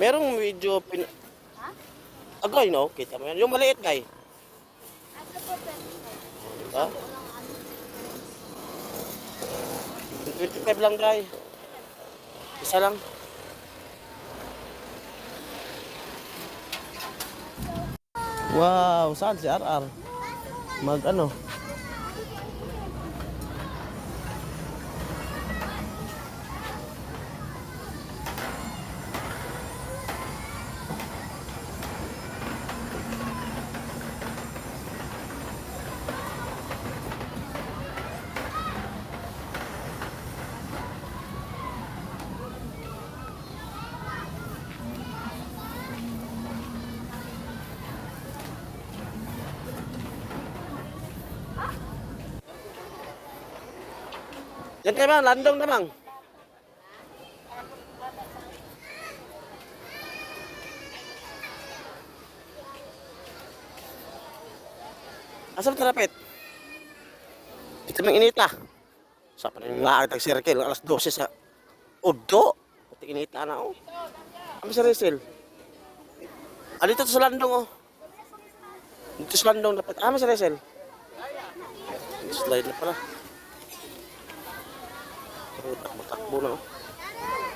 Merong medyo pin... Agay, no? Kita mo yan. Yung maliit, guy. Diba? 25 lang, guy. Isa lang. Wow, saan si RR? Mag ano? Yan kayo bang, landong na bang? Asa ba tarapit? Dito mang inita. Sa pa nang nga tag circle alas 12 sa Udo. Pati inita na oh. Ano sa Rizal? Ah, dito to sa landong oh. Dito sa landong dapat. Ah, sa Rizal. Slide na pala. Pero takbo-takbo na. oh.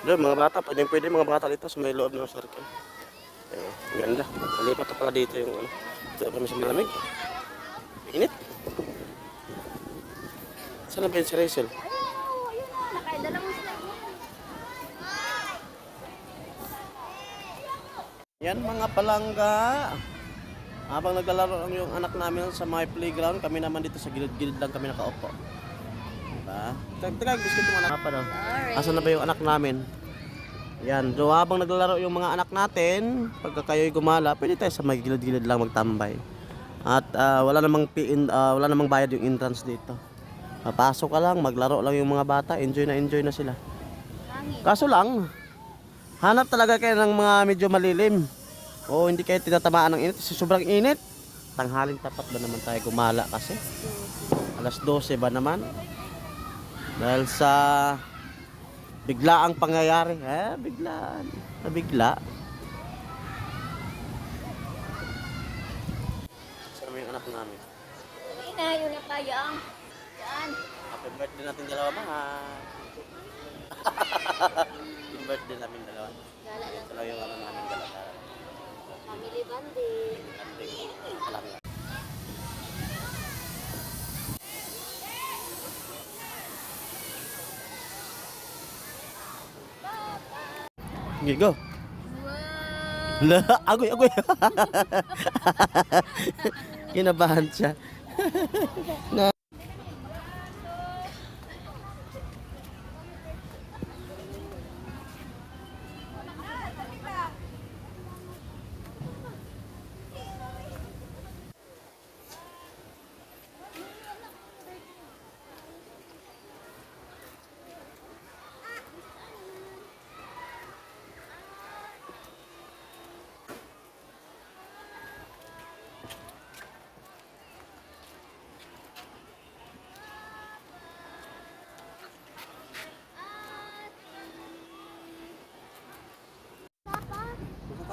Mga bata, pwede pwede mga bata dito sa may loob ng circle. Ang ganda. Malipat na pala dito yung ano. Dito kami sa malamig. Init. Saan na ba yun si Rachel? Yan mga palangga. Habang naglalaro lang yung anak namin sa my playground, kami naman dito sa gilid-gilid lang kami nakaupo. Diba? Tagtagag, biscuit yung anak pa daw. Asan na ba yung anak namin? Yan, so habang naglalaro yung mga anak natin, pagka kayo'y gumala, pwede tayo sa may gilid-gilid lang magtambay. At ah, wala namang PIN, ah, wala namang bayad yung entrance dito. Papasok ka lang, maglaro lang yung mga bata, enjoy na enjoy na sila. Kaso lang, hanap talaga kayo ng mga medyo malilim. O hindi kayo tinatamaan ng init. Kasi sobrang init. Tanghaling tapat ba naman tayo gumala kasi? Alas 12 ba naman? Dahil sa biglaang pangyayari. Eh, biglaan. Nabigla. Saan mo yung anak namin? Hindi na, yun na payang. Yan. Happy birthday natin dalawa mga. Happy birthday namin dalawa. Gala lang. Ito lang yung ano namin dalawa. Family bonding. Sige, go. Wow. La, agoy, agoy. Kinabahan siya. Na.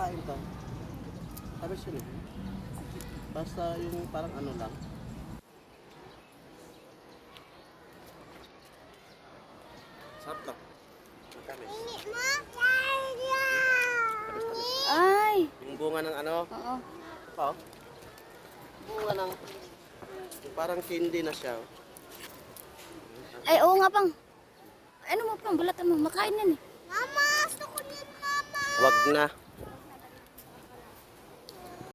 Makakain ka. Yun eh. Basta yung parang ano lang. Sarap lang. Matamis. Tamis, tamis. Ay. Yung bunga ng ano, Oo. oh. Bunga ng parang candy na siya. oh. Ay, oo nga pang. Ano mo pang, balatan mo, makain na eh. Mama, gusto ko niyan, mama. Wag na.